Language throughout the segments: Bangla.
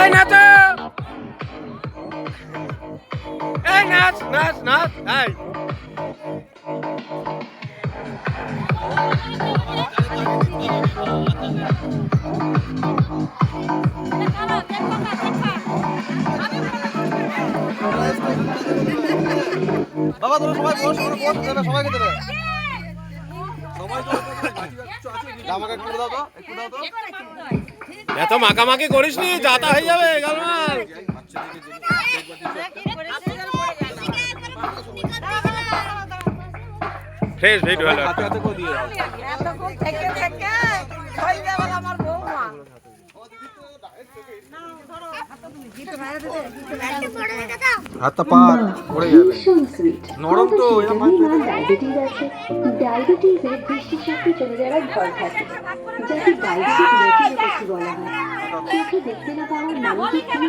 এই নাচ এই নাচ নাচ নাচ এই বাবা তোমরা সবাই বস তোমরা বস সবাইকে দেবে সবাই তো আমাকে একটু দাও তো একটু দাও তো এত মাখামাখি করিস নি যাতা হয়ে যাবে গালমাল। ফ্রেশ ভিডিও হলো এত থেকে থেকে হয়ে যাবে আমার বৌমা হাতটা আছে, ডায়াবেটিসে দৃষ্টিশক্তি চলে যাওয়ার ভয় থাকে যাকে ডায়াবেটিস বলা হয় চোখে দেখতে না পাওয়ার মানে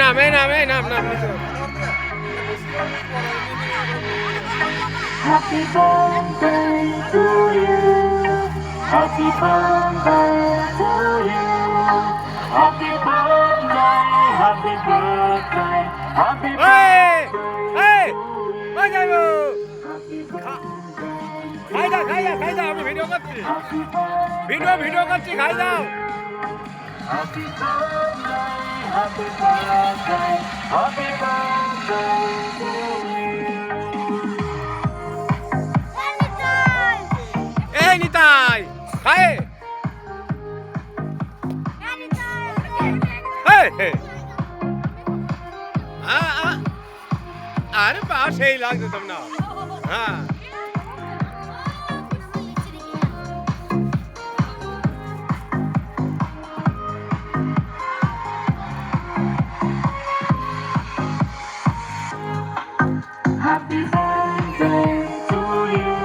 নাম এই নাম এই নাম নাম Happy birthday to you. Happy birthday to you. Happy birthday, happy birthday, happy এই এই ওই যাইবো খাই দাও খাই দাও খাই দাও আমি ভিডিও করছি ভিডিও ভিডিও করছি খাই দাও happy birthday, happy birthday, happy birthday to you. Nitai খাই এই, এই। আ, আ। আরে বা সেই লাগছে তোমরা হ্যাঁ Happy birthday to you.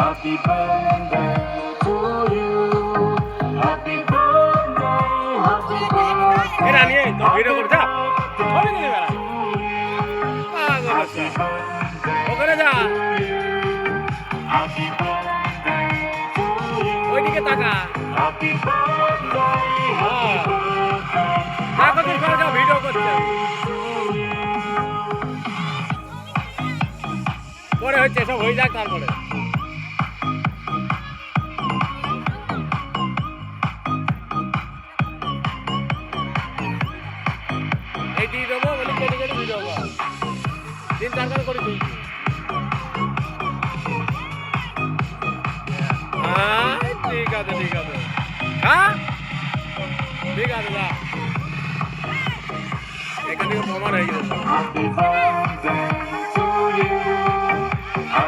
Happy birthday to you. Happy birthday, happy birthday. এরা নিয়ে তো ভিডিও করে যা ছবি নিয়ে বেড়া পাগল হচ্ছে। ওখানে যা Happy birthday to you. ওইদিকে তাকা Happy birthday, হ্যাঁ birthday. হয়ে যাক তারপরে। এই হ্যাঁ ঠিক আছে ঠিক আছে। হ্যাঁ? এখান থেকে প্রমাণ হয়ে গেছে।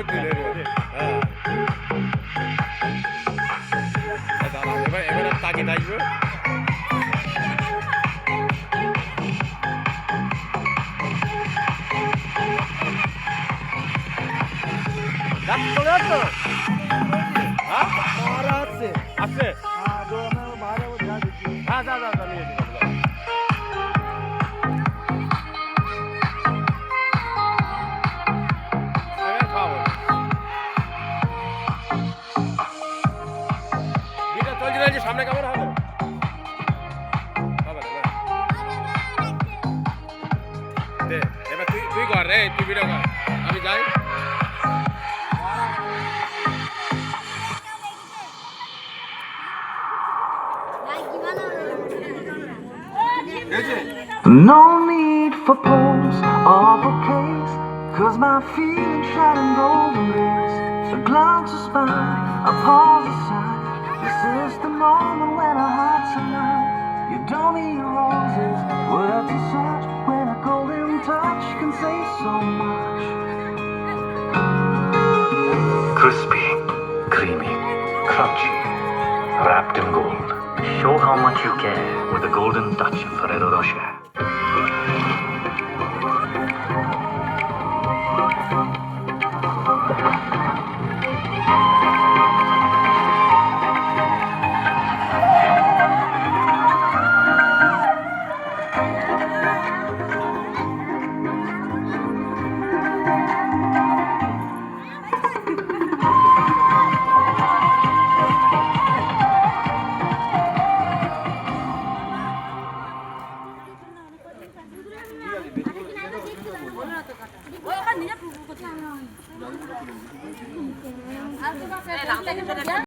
Video টুক করে তুলে দেবে হ্যাঁ এবার এবারে তাকে যাক, চলে যাচ্ছ? হ্যাঁ? আছে? কর রে তুই ভিডিও কর আমি যাই No need for pose or bouquets, cause my feelings shining golden rays. A glance, a smile, a pause, a sigh. This is the moment when our hearts align. You don't need roses, words are such when a golden touch can say so much. Crispy, creamy, crunchy, wrapped in gold. Show how much you care with the golden touch of Ferrero Rocher.